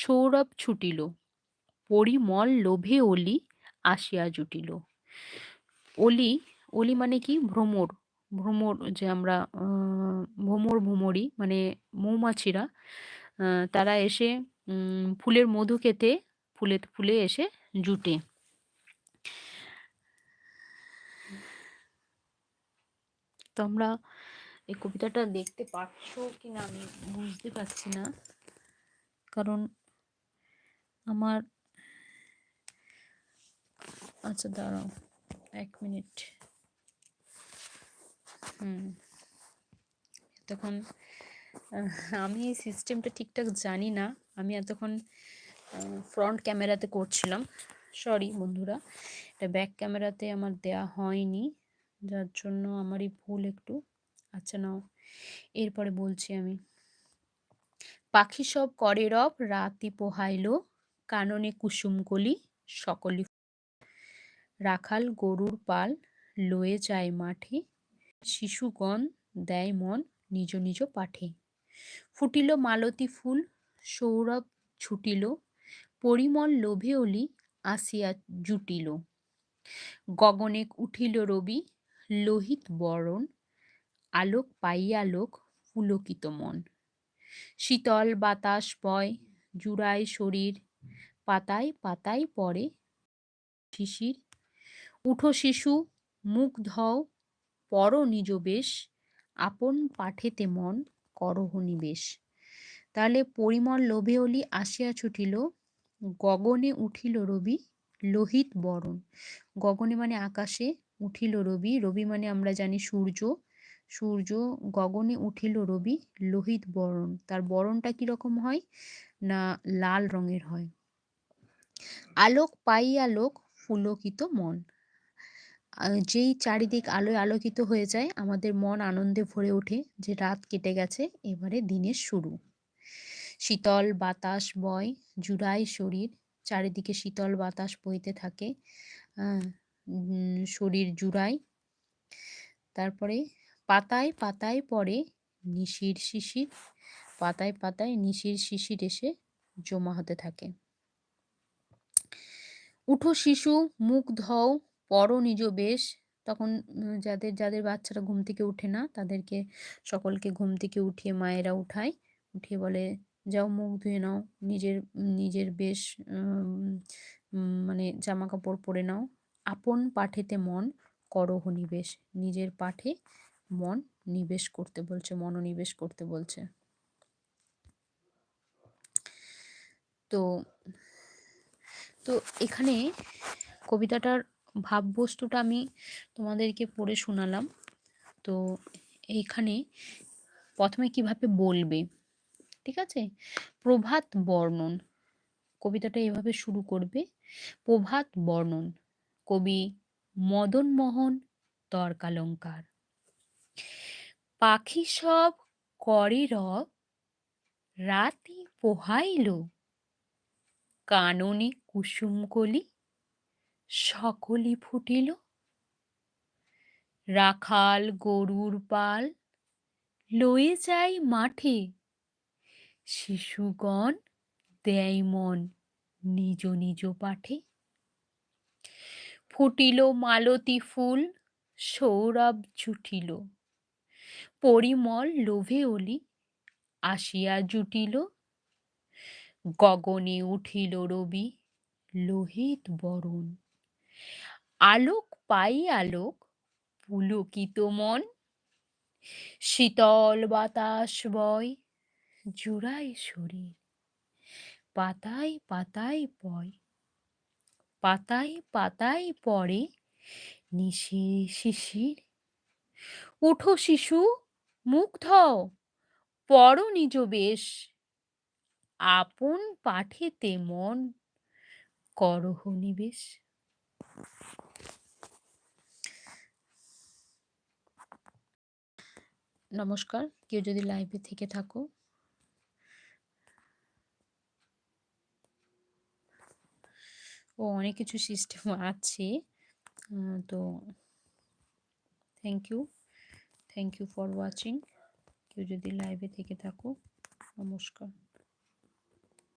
সৌরভ ছুটিল, পরিমল লোভে অলি আসিয়া জুটিল। অলি অলি মানে কি? ভ্রমর। ভ্রমর যে আমরা ভ্রমর ভ্রমরি মানে মৌমাছিরা তারা এসে ফুলের মধু খেতে, ফুলে ফুলে এসে জুটে। তোমরা এই কবিতাটা দেখতে পাচ্ছ কি না আমি বুঝতে পারছি না। কারণ আমার আচ্ছা দাঁড়াও, এক মিনিট। হুম। তখন আমি এই সিস্টেমটা ঠিকঠাক জানি না। আমি এতক্ষণ ফ্রন্ট ক্যামেরাতে করছিলাম। সরি বন্ধুরা। এটা ব্যাক ক্যামেরাতে আমার দেয়া হয়নি। যার জন্য আমারই ভুল একটু। আচ্ছা নাও। এরপরে বলছি আমি। পাখি সব করে রব রাতি পোহাইল। কাননে কুসুমকলি সকলি রাখাল গরুর পাল লয়ে যায় মাঠে, শিশুগণ দেয় মন নিজ নিজ পাঠে। ফুটিল মালতী ফুল, সৌরভ ছুটিল, পরিমল লোভে অলি আসিয়া জুটিল। গগনে উঠিল রবি, লোহিত বরণ, আলোক পাইয়া লোক পুলকিত মন। শীতল বাতাস বয়, জুড়ায় শরীর পাতায় পাতায় পড়ে। শিশির, উঠো শিশু, মুখ ধও পর নিজ বেশ, আপন পাঠেতে মন করহ নিবেশ তাহলে পরিমল লোভে অলি আসিয়া ছুটিল, গগনে উঠিল রবি লোহিত বরণ। গগনে মানে আকাশে উঠিল রবি রবি মানে আমরা জানি সূর্য। সূর্য গগনে উঠিল রবি লোহিত বরণ। তার বরণটা কীরকম হয়? না লাল রঙের হয়। আলোক পাই আলোক পুলকিত মন। যেই চারিদিক আলোয় আলোকিত হয়ে যায়, আমাদের মন আনন্দে ভরে ওঠে যে রাত কেটে গেছে, এবারে দিনের শুরু। শীতল বাতাস বয় জুড়াই শরীর, চারিদিকে শীতল বাতাস বইতে থাকে শরীর জুড়ায়। তারপরে পাতায় পাতায় পড়ে নিশির শিশির, পাতায় পাতায় নিশির শিশির এসে জমা হতে থাকে। উঠো শিশু, মুখ ধও পর নিজ বেশ। তখন যাদের যাদের বাচ্চারা ঘুম থেকে উঠে না, তাদেরকে সকলকে ঘুম থেকে উঠিয়ে মায়েরা উঠায়। উঠিয়ে বলে, যাও মুখ ধুয়ে নাও, নিজের নিজের বেশ মানে জামা কাপড় পরে নাও। আপন পাঠেতে মন করহ নিবেশ নিজের পাঠে মন নিবেশ করতে বলছে, মনোনিবেশ করতে বলছে। তো তো এখানে কবিতাটার ভাববস্তুটা আমি তোমাদেরকে পড়ে শোনালাম। তো এইখানে প্রথমে কীভাবে বলবে, ঠিক আছে? প্রভাত বর্ণন, কবিতাটা এভাবে শুরু করবে। প্রভাত বর্ণন, কবি মদন মোহন, তর্কালঙ্কার। পাখি সব করে রাতি পোহাইল, কাননে কুসুমকলি সকলি ফুটিল। রাখাল গরুর পাল, লয়ে যায় মাঠে। শিশুগণ দেয় মন নিজ নিজ পাঠে। ফুটিল মালতী ফুল, সৌরভ ছুটিল পরিমল লোভে অলি, আসিয়া জুটিল। গগনে উঠিল রবি লোহিত বরণ। আলোক পাই আলোক, পুলকিত মন। শীতল বাতাস বয় জুড়াই শরীর। পাতায় পাতায় পয়। পাতায় পাতায় পড়ে নিশির শিশির। উঠো শিশু, মুখ ধও পর নিজ বেশ। আপন পাঠেতে মন। করহ নিবেশ নমস্কার, কেউ যদি লাইভে থেকে থাকো। ও অনেক কিছু সিস্টেম আছে। তো thank you thank you for watching কেউ যদি লাইভে থেকে থাকো, নমস্কার।